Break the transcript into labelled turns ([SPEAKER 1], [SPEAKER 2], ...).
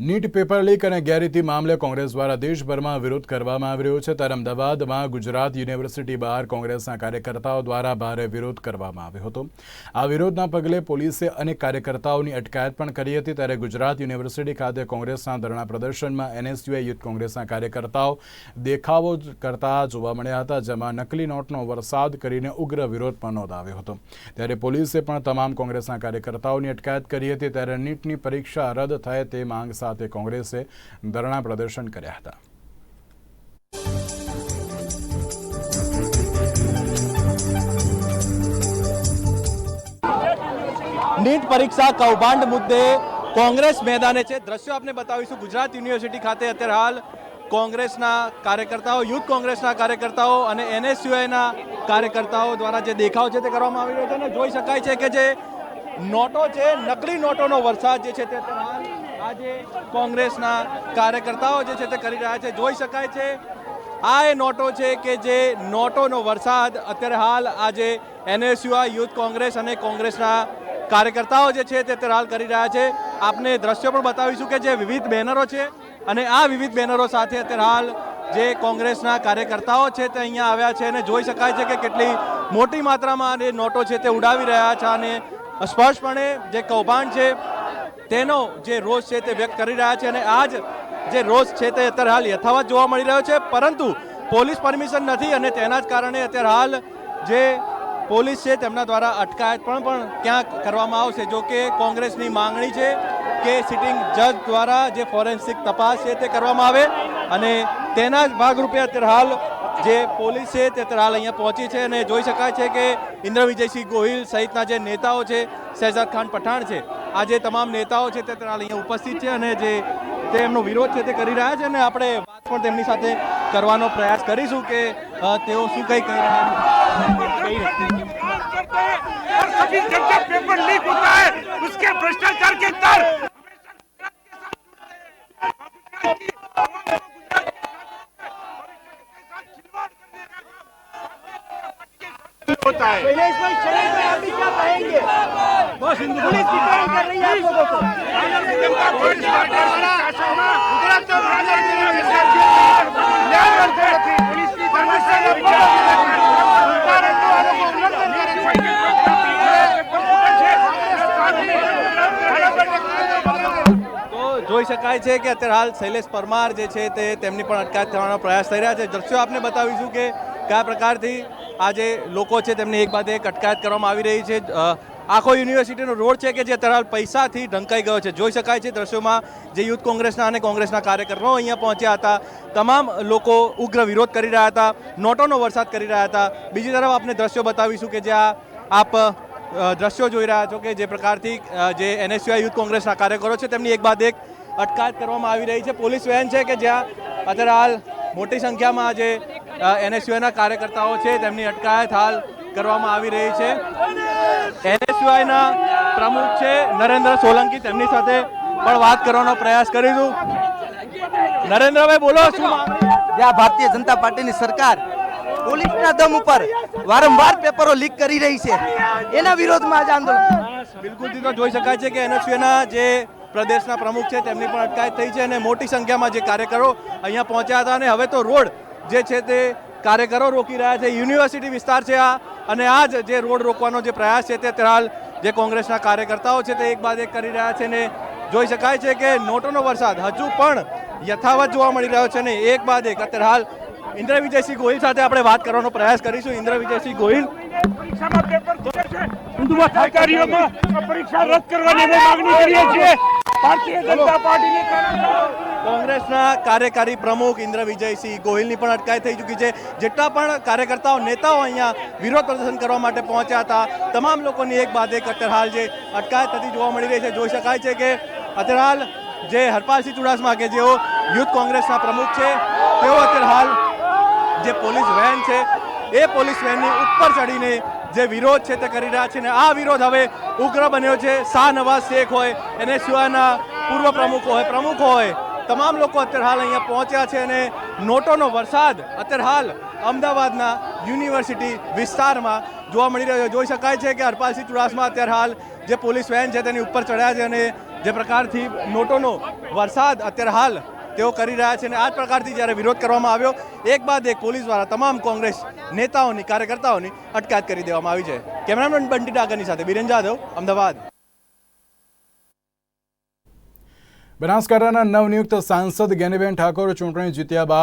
[SPEAKER 1] NEET paper leak અને ગેરરીતિ મામલે કોંગ્રેસ દ્વારા દેશભરમાં વિરોધ કરવામાં આવી રહ્યો છે. ત્યારે અમદાવાદમાં ગુજરાત યુનિવર્સિટી બહાર કોંગ્રેસના કાર્યકર્તાઓ દ્વારા ભારે વિરોધ કરવામાં આવ્યો હતો. આ વિરોધના પગલે પોલીસે અનેક કાર્યકર્તાઓની અટકાયત પણ કરી હતી. ત્યારે ગુજરાત યુનિવર્સિટી ખાતે કોંગ્રેસના ધરણા પ્રદર્શનમાં એનએસયુઆઈ યુથ કોંગ્રેસના કાર્યકર્તાઓ દેખાવો કરતા જોવા મળ્યા હતા, જેમાં નકલી નોટનો વરસાદ કરીને ઉગ્ર વિરોધ પણ નોંધાવ્યો હતો. ત્યારે પોલીસે પણ તમામ કોંગ્રેસના કાર્યકર્તાઓની અટકાયત કરી હતી. ત્યારે નીટની પરીક્ષા રદ થાય તે માંગ સાથે કોંગ્રેસે ધરણા પ્રદર્શન કર્યા હતા.
[SPEAKER 2] નીટ પરીક્ષા કૌભાંડ મુદ્દે કોંગ્રેસ મેદાને છે. દ્રશ્યો આપને બતાવીશું. ગુજરાત યુનિવર્સિટી ખાતે અત્યારે હાલ કોંગ્રેસના કાર્યકર્તાઓ, યુથ કોંગ્રેસના કાર્યકર્તાઓ અને એનએસયુઆઈના કાર્યકર્તાઓ દ્વારા જે દેખાવ છે તે કરવામાં આવી રહ્યો છે. અને જોઈ શકાય છે કે જે નોટો છે, નકલી નોટોનો વરસાદ જે છે તે આજે કોંગ્રેસના કાર્યકર્તાઓ જે છે તે કરી રહ્યા છે. જોઈ શકાય છે, આ એ નોટો છે કે જે નોટોનો વરસાદ અત્યારે હાલ આજે એનએસયુઆ યુથ કોંગ્રેસ અને કોંગ્રેસના કાર્યકર્તાઓ જે છે તે અત્યારે હાલ કરી રહ્યા છે. આપને દ્રશ્યો પણ બતાવીશું કે જે વિવિધ બેનરો છે અને આ વિવિધ બેનરો સાથે અત્યારે હાલ જે કોંગ્રેસના કાર્યકર્તાઓ છે તે અહીંયા આવ્યા છે અને જોઈ શકાય છે કે કેટલી મોટી માત્રામાં એ નોટો છે તે ઉડાવી રહ્યા છે અને સ્પષ્ટપણે જે કૌભાંડ છે તેનો જે રોષ છે તે વ્યક્ત કરી રહ્યા છે અને આ જ જે રોષ છે તે અત્યારે હાલ યથાવત જોવા મળી રહ્યો છે. પરંતુ પોલીસ પરમિશન નથી અને તેના જ કારણે અત્યારે હાલ જે પોલીસ છે તેમના દ્વારા અટકાયત પણ પણ ક્યાંક કરવામાં આવશે. જો કે કોંગ્રેસની માંગણી છે કે સિટિંગ જજ દ્વારા જે ફોરેન્સિક તપાસ છે તે કરવામાં આવે અને તેના જ ભાગરૂપે અત્યારે હાલ જે પોલીસ છે તે અત્યારે હાલ અહીંયા પહોંચી છે અને જોઈ શકાય છે કે ઇન્દ્ર વિજયસિંહ ગોહિલ સહિતના જે નેતાઓ છે શહેજાદ ખાન પઠાણ છે આ જે તમામ નેતાઓ છે તે અહીંયા ઉપસ્થિત છે અને જે તે એમનો વિરોધ છે તે કરી રહ્યા છે અને આપણે વાત પણ તેમની સાથે કરવાનો પ્રયાસ કરીશું કે તેઓ શું કંઈ કહી રહ્યા છે
[SPEAKER 3] ભ્રષ્ટાચાર છે
[SPEAKER 2] है। જોઈ શકાય છે કે અત્યારે હાલ શૈલેષ પરમાર જે છે તે તેમની પણ અટકાયત થવાનો પ્રયાસ થઈ રહ્યા છે. દ્રશ્યો આપને બતાવીશું કે કયા પ્રકારથી આ જે લોકો છે તેમની એક બાદ એક અટકાયત કરવામાં આવી રહી છે. આખો યુનિવર્સિટીનો રોડ છે કે જે અત્યારે પૈસાથી ઢંકાઈ ગયો છે. જોઈ શકાય છે દ્રશ્યોમાં જે યુથ કોંગ્રેસના અને કોંગ્રેસના કાર્યકરો અહીંયા પહોંચ્યા હતા. તમામ લોકો ઉગ્ર વિરોધ કરી રહ્યા હતા, નોટોનો વરસાદ કરી રહ્યા હતા. બીજી તરફ આપને દ્રશ્યો બતાવીશું કે જ્યાં આપ દ્રશ્યો જોઈ રહ્યા છો કે જે પ્રકારથી જે એનએસયુઆઈ યુથ કોંગ્રેસના કાર્યકરો છે તેમની એક બાદ એક અટકાયત કરવામાં આવી રહી છે. પોલીસ વેન છે કે જ્યાં અત્યારે હાલ મોટી સંખ્યામાં આજે એનએસયુઆઈના કાર્યકર્તાઓ છે તેમની અટકાયત હાલ કરવામાં આવી રહી છે. એનએસયુઆઈના પ્રમુખ છે નરેન્દ્ર સોલંકી તેમની સાથે પણ વાત કરવાનો પ્રયાસ કરીશું. નરેન્દ્રભાઈ બોલો શું?
[SPEAKER 4] જ્યાં ભારતીય જનતા પાર્ટીની સરકાર પોલીસના દમ ઉપર વારંવાર પેપરો લીક કરી રહી છે એના વિરોધમાં આજે આંદોલન.
[SPEAKER 2] બિલકુલથી તો જોઈ શકાય છે કે એનએસયુના જે પ્રદેશના પ્રમુખ છે તેમની પણ અટકાયત થઈ છે અને મોટી સંખ્યામાં જે કાર્યકરો અહીંયા પહોંચ્યા હતા અને હવે તો રોડ જે છે તે કાર્યકરો રોકી રહ્યા છે. યુનિવર્સિટી વિસ્તાર છે આ અને આ જે રોડ રોકવાનો જે પ્રયાસ છે તે હાલ જે કોંગ્રેસના કાર્યકર્તાઓ છે તે એક બાદ એક કરી રહ્યા છે ને જોઈ શકાય છે કે નોટોનો વરસાદ હજુ પણ યથાવત જોવા મળી રહ્યો છે ને એક બાદ એક. અત્યારે હાલ ઇન્દ્ર વિજયસિંહ ગોહિલ સાથે આપણે વાત કરવાનો પ્રયાસ કરીશું. ઇન્દ્ર વિજયસિંહ ગોહિલ.
[SPEAKER 3] પરીક્ષામાં પેપર ખોટે છે. પરીક્ષા રદ કરવાની માંગણી કરીએ છીએ. ભારતીય જનતા પાર્ટીની
[SPEAKER 2] કોંગ્રેસના કાર્યકારી પ્રમુખ ઇન્દ્ર વિજયસિંહ ગોહિલની પણ અટકાયત થઈ ચૂકી છે. જેટલા પણ કાર્યકર્તાઓ, નેતાઓ અહીંયા વિરોધ પ્રદર્શન કરવા માટે પહોંચ્યા હતા, તમામ લોકોની એક બાદ એક અત્યારે હાલ જે અટકાયત થતી જોવા મળી રહી છે, જોઈ શકાય છે કે અત્યારે હાલ જે હરપાલસિંહ ચુડાસમા કે જેઓ યુથ કોંગ્રેસના પ્રમુખ છે, તેઓ અત્યારે હાલ જે પોલીસ વેન છે, એ પોલીસ વેનની ઉપર ચડીને જે વિરોધ છે તે કરી રહ્યા છે ને આ વિરોધ હવે ઉગ્ર બન્યો છે. શાહ નવાઝ શેખ હોય એને સિવાયના પૂર્વ પ્રમુખો હોય, પ્રમુખ હોય તમામ લોકો અત્યારે હાલ અહીંયા પહોંચ્યા છે અને નોટોનો વરસાદ અત્યારે હાલ અમદાવાદના યુનિવર્સિટી વિસ્તારમાં જોવા મળી રહ્યો છે. જોઈ શકાય છે કે હરપાલસિંહ ચુડાસમા અત્યારે હાલ જે પોલીસ વેન છે તેની ઉપર ચડ્યા છે અને જે પ્રકારથી નોટોનો વરસાદ અત્યારે હાલ તેઓ કરી રહ્યા છે અને આ જ પ્રકારથી જ્યારે વિરોધ કરવામાં આવ્યો, એક બાદ એક પોલીસ દ્વારા તમામ કોંગ્રેસ નેતાઓની, કાર્યકર્તાઓની અટકાયત કરી દેવામાં આવી છે. કેમેરામેન બંટી ડાગરની સાથે બિરેન જાદવ અમદાવાદ.
[SPEAKER 1] બનાસકાંઠાના નવનિયુક્ત સાંસદ જ્ઞાનીબેન ઠાકોર ચૂંટણી જીત્યા બાદ